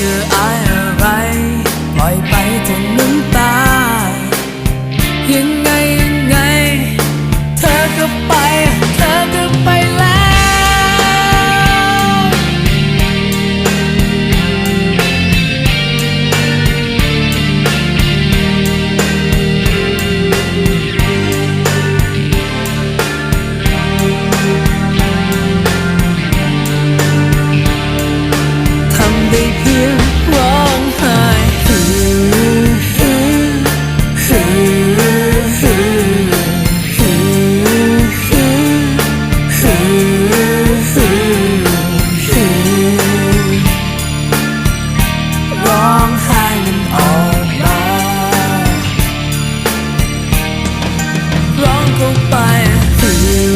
ธออายอะไร ปล่อยไปเธอน้ำตา ยังไง go by.